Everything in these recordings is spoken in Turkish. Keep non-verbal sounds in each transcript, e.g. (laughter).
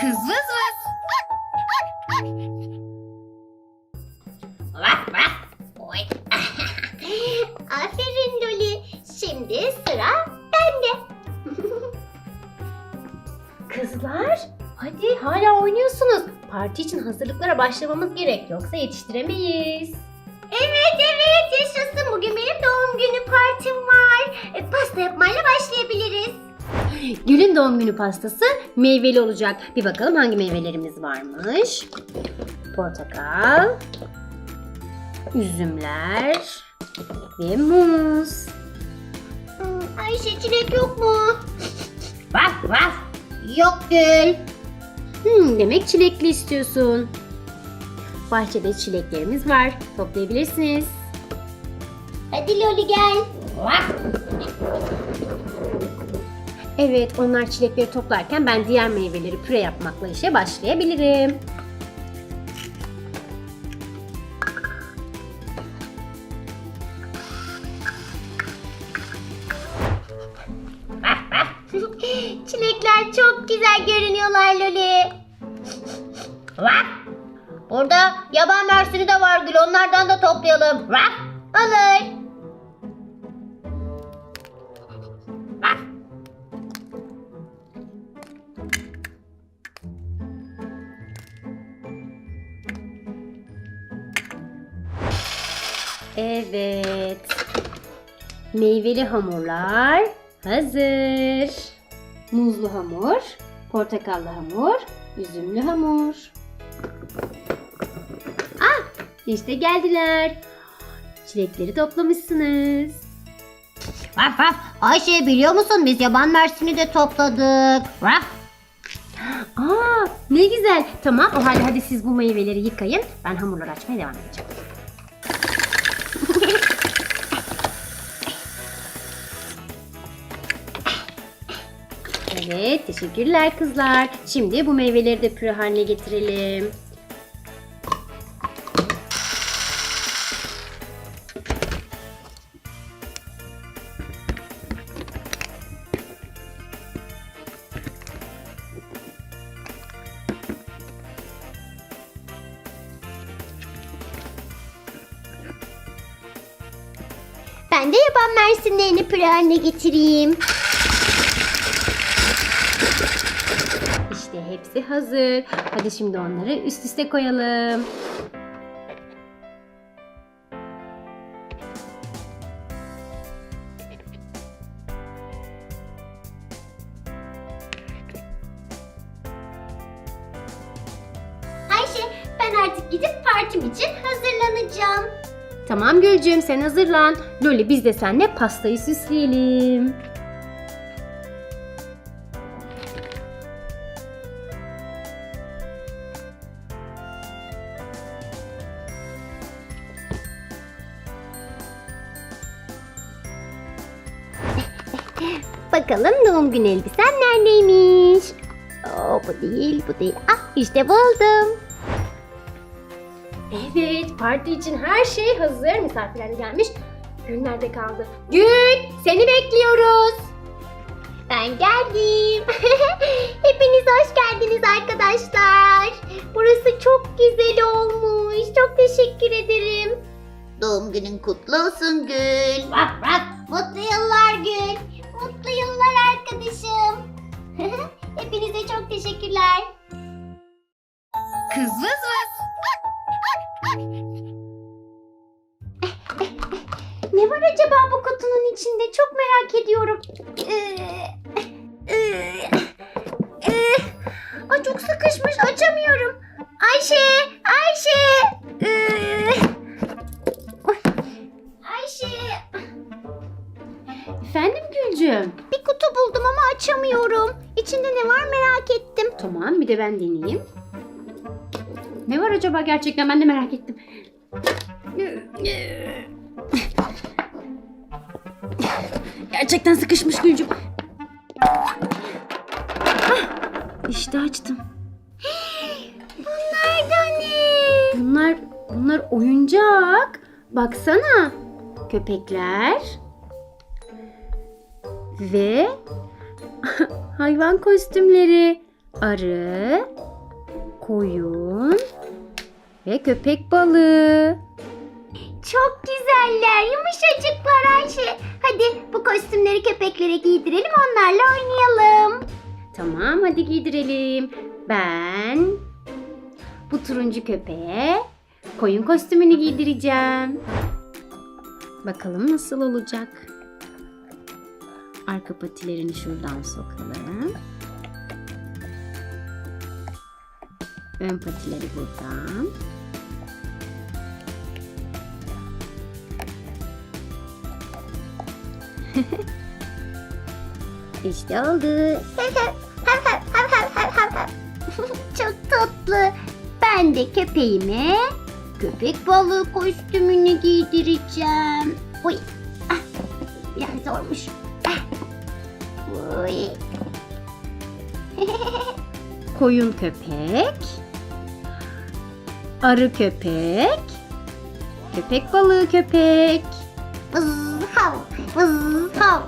Kız vız vız. Vah vah. Oy. (laughs) Aferin Loli. Şimdi sıra bende. (laughs) Kızlar, hadi hala oynuyorsunuz. Parti için hazırlıklara başlamamız gerek yoksa yetiştiremeyiz. Evet evet yaşasın. Bugün benim doğum günü partim var. E, pasta yapmayla başlayabiliriz. Gül'ün doğum günü pastası meyveli olacak. Bir bakalım hangi meyvelerimiz varmış. Portakal, üzümler ve muz. Hmm, Ayşe çilek yok mu? (laughs) Vaf vaf. Yok Gül. Hmm, demek çilekli istiyorsun. Bahçede çileklerimiz var. Toplayabilirsiniz. Hadi Loli gel. Vaf. Evet, onlar çilekleri toplarken ben diğer meyveleri püre yapmakla işe başlayabilirim. (laughs) Çilekler çok güzel görünüyorlar Loli. Burada yaban mersini de var Gül. Onlardan da toplayalım. Vaf. Olur. Evet. Meyveli hamurlar hazır. Muzlu hamur, portakallı hamur, üzümlü hamur. Ah, işte geldiler. Çilekleri toplamışsınız. Vaf vaf. Ayşe biliyor musun biz yaban mersini de topladık. Vaf. Aa, ne güzel. Tamam, o halde hadi siz bu meyveleri yıkayın. Ben hamurları açmaya devam edeceğim. Evet, teşekkürler kızlar. Şimdi bu meyveleri de püre haline getirelim. Ben de yaban mersinlerini püre haline getireyim. İşte hepsi hazır. Hadi şimdi onları üst üste koyalım. Ayşe ben artık gidip partim için hazırlanacağım. Tamam Gülcüm sen hazırlan. Loli biz de seninle pastayı süsleyelim. Doğum günü elbisen neredeymiş? Oo, bu değil bu değil. Ah işte buldum. Evet parti için her şey hazır. Misafirler gelmiş. Gül nerede kaldı? Gül seni bekliyoruz. Ben geldim. (laughs) Hepiniz hoş geldiniz arkadaşlar. Burası çok güzel olmuş. Çok teşekkür ederim. Doğum günün kutlu olsun Gül. Mutlu yıllar Gül. Mutlu yıllar arkadaşım. (laughs) Hepinize çok teşekkürler. Kız vız vız. (laughs) Ne var acaba bu kutunun içinde? Çok merak ediyorum. Ay çok sıkışmış açamıyorum. Ayşe! De ben deneyeyim. Ne var acaba gerçekten ben de merak ettim. Gerçekten sıkışmış Gülcüm. işte açtım. Bunlar da ne? Bunlar bunlar oyuncak. Baksana. Köpekler. Ve (laughs) hayvan kostümleri. Arı, koyun ve köpek balığı. Çok güzeller, yumuşacıklar Ayşe. Hadi bu kostümleri köpeklere giydirelim, onlarla oynayalım. Tamam hadi giydirelim. Ben bu turuncu köpeğe koyun kostümünü giydireceğim. Bakalım nasıl olacak. Arka patilerini şuradan sokalım. Ön patileri buradan. (laughs) İşte oldu. (laughs) Çok tatlı. Ben de köpeğime köpek balığı kostümünü giydireceğim. Oy. Ah, biraz zormuş. Ah. Oy. (laughs) Koyun köpek, arı köpek, köpek balığı köpek. Vız hav, vız hav.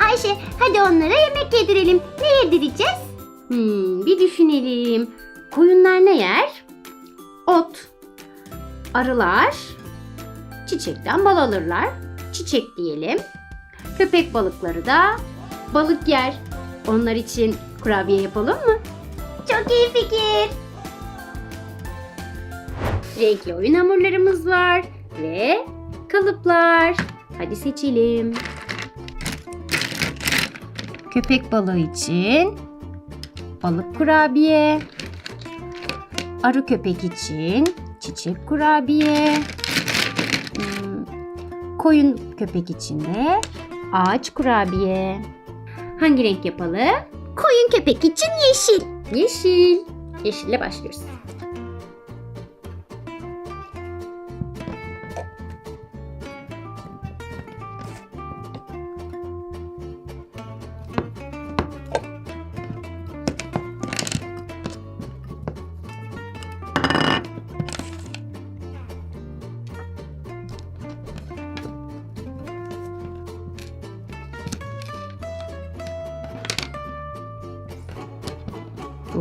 (laughs) Ayşe hadi onlara yemek yedirelim. Ne yedireceğiz? Hmm, bir düşünelim. Koyunlar ne yer? Ot. Arılar çiçekten bal alırlar. Çiçek diyelim. Köpek balıkları da balık yer. Onlar için kurabiye yapalım mı? Çok iyi fikir. Renkli oyun hamurlarımız var ve kalıplar. Hadi seçelim. Köpek balığı için balık kurabiye. Arı köpek için çiçek kurabiye. Hmm, Koyun köpek için de ağaç kurabiye. Hangi renk yapalım? Koyun köpek için yeşil. Yeşil. Yeşille başlıyoruz.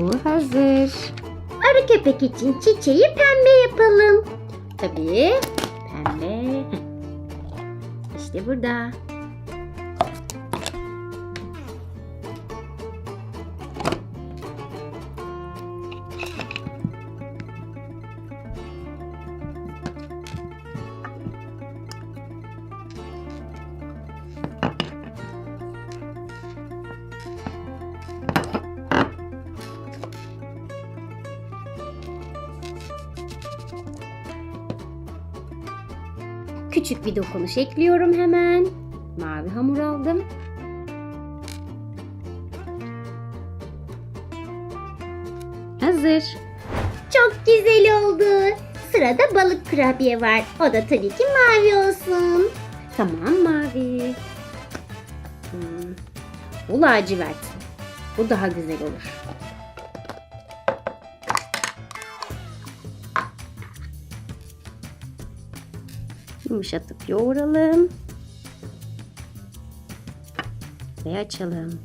Bu hazır. Arı köpek için çiçeği pembe yapalım. Tabii. Pembe. İşte burada. Küçük bir dokunuş ekliyorum hemen. Mavi hamur aldım. Hazır. Çok güzel oldu. Sırada balık kurabiye var. O da tabii ki mavi olsun. Tamam mavi. Hmm. Bu lacivert. Bu daha güzel olur. Yumuşatıp yoğuralım. Ve açalım.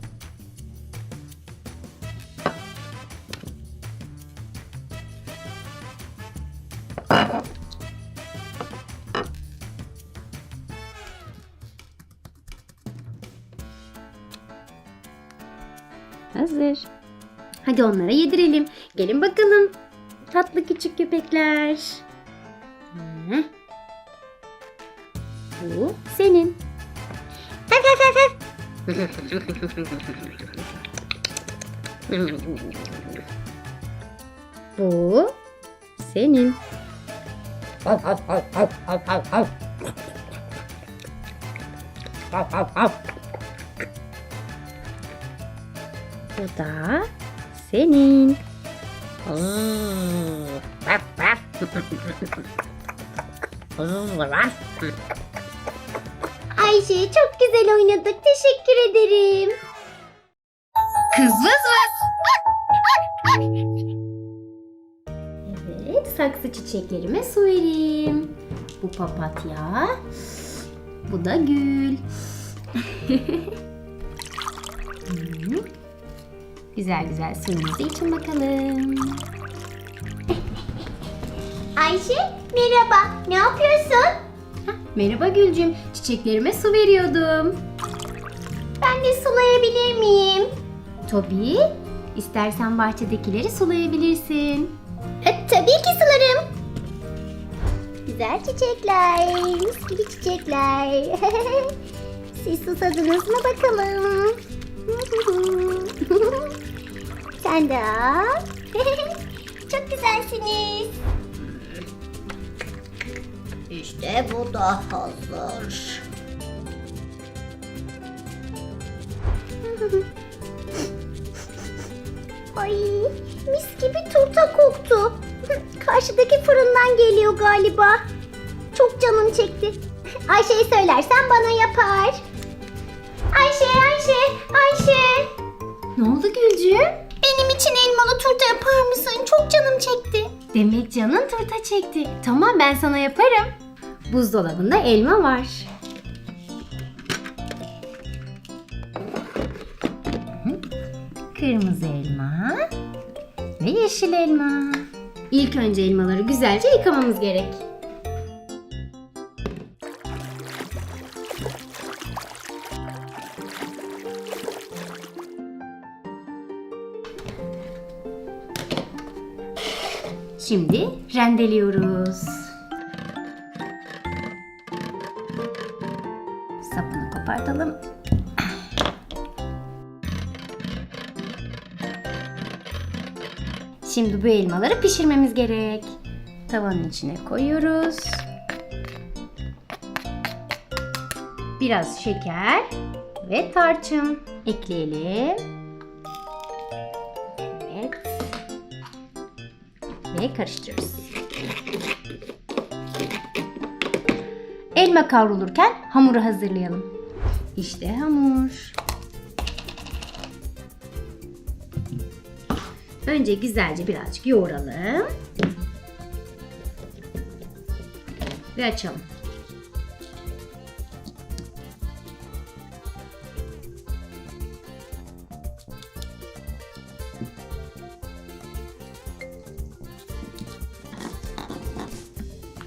Hazır. Hadi onlara yedirelim. Gelin bakalım. Tatlı küçük köpekler. Hı. Bu senin. Bu senin. Bu da senin. Ayşe çok güzel oynadık. Teşekkür ederim. Kız vız vız. Evet, saksı çiçeklerime su vereyim. Bu papatya. Bu da gül. (laughs) Güzel güzel suyunuzu için bakalım. (laughs) Ayşe merhaba. Ne yapıyorsun? Merhaba Gülcüm. Çiçeklerime su veriyordum. Ben de sulayabilir miyim? Tabii. İstersen bahçedekileri sulayabilirsin. E, tabii ki sularım. Güzel çiçekler, mis gibi çiçekler. (laughs) Siz susadınız mı bakalım? (laughs) Sen de. (laughs) Çok güzelsiniz. İşte bu da hazır. (laughs) Ay mis gibi turta koktu. (laughs) Karşıdaki fırından geliyor galiba. Çok canım çekti. (laughs) Ayşe'ye söylersen bana yapar. Ayşe, Ayşe, Ayşe. Ne oldu Gülcüm? Benim için elmalı turta yapar mısın? Çok canım çekti. Demek canın turta çekti. Tamam ben sana yaparım. Buzdolabında elma var. Kırmızı elma ve yeşil elma. İlk önce elmaları güzelce yıkamamız gerek. Şimdi rendeliyoruz. Şimdi bu elmaları pişirmemiz gerek. Tavanın içine koyuyoruz. Biraz şeker ve tarçın ekleyelim. Ve karıştırıyoruz. Elma kavrulurken hamuru hazırlayalım. İşte hamur. Önce güzelce birazcık yoğuralım. Ve açalım.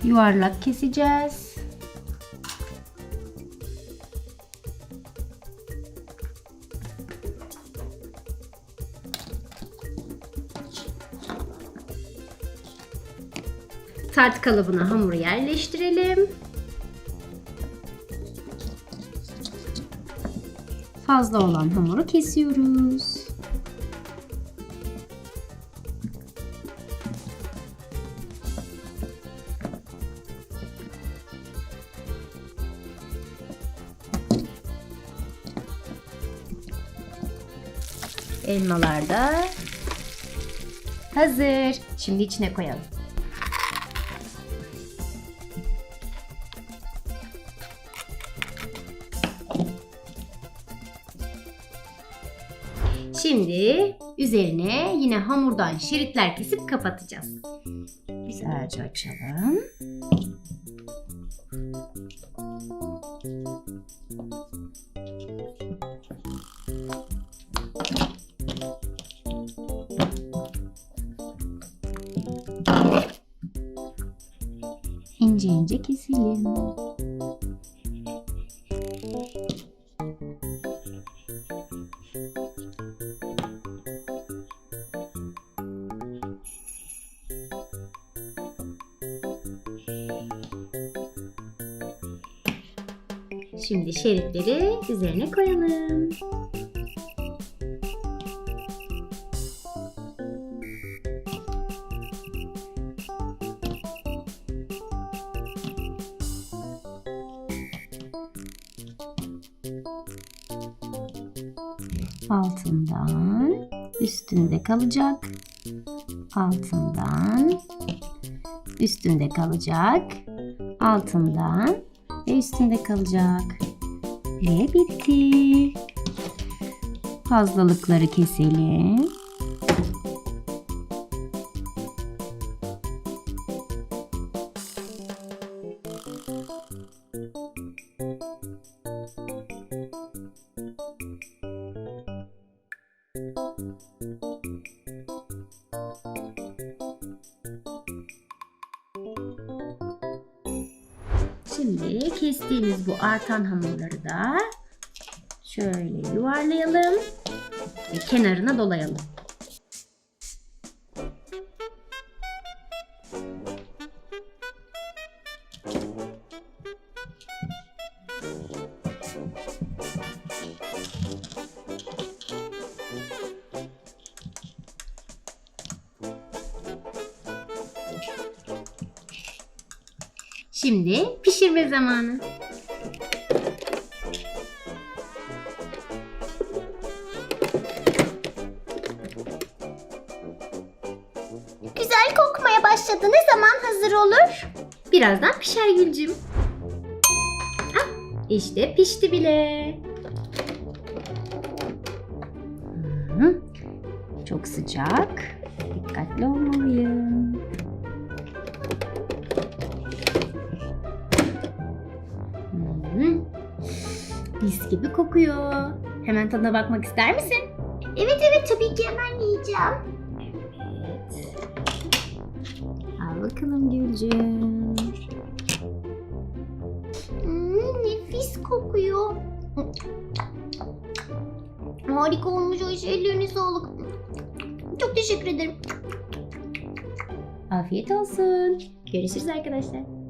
Yuvarlak keseceğiz. Tart kalıbına hamuru yerleştirelim. Fazla olan hamuru kesiyoruz. Elmalar da hazır. Şimdi içine koyalım. Şimdi üzerine yine hamurdan şeritler kesip kapatacağız. Güzelce açalım. İnce ince keselim. Şimdi şeritleri üzerine koyalım. Altından üstünde kalacak. Altından üstünde kalacak. Altından ve üstünde kalacak. Ve bitti. Fazlalıkları keselim. Şimdi kestiğimiz bu artan hamurları da şöyle yuvarlayalım ve kenarına dolayalım. Şimdi pişirme zamanı. Güzel kokmaya başladı. Ne zaman hazır olur? Birazdan pişer Gülcüm. Ah, işte pişti bile. Hı, Çok sıcak. Mis gibi kokuyor. Hemen tadına bakmak ister misin? Evet evet tabii ki hemen yiyeceğim. Evet. Al bakalım Gülcüm. Hmm, nefis kokuyor. Harika olmuş Ayşe. Ellerine sağlık. Çok teşekkür ederim. Afiyet olsun. Görüşürüz arkadaşlar.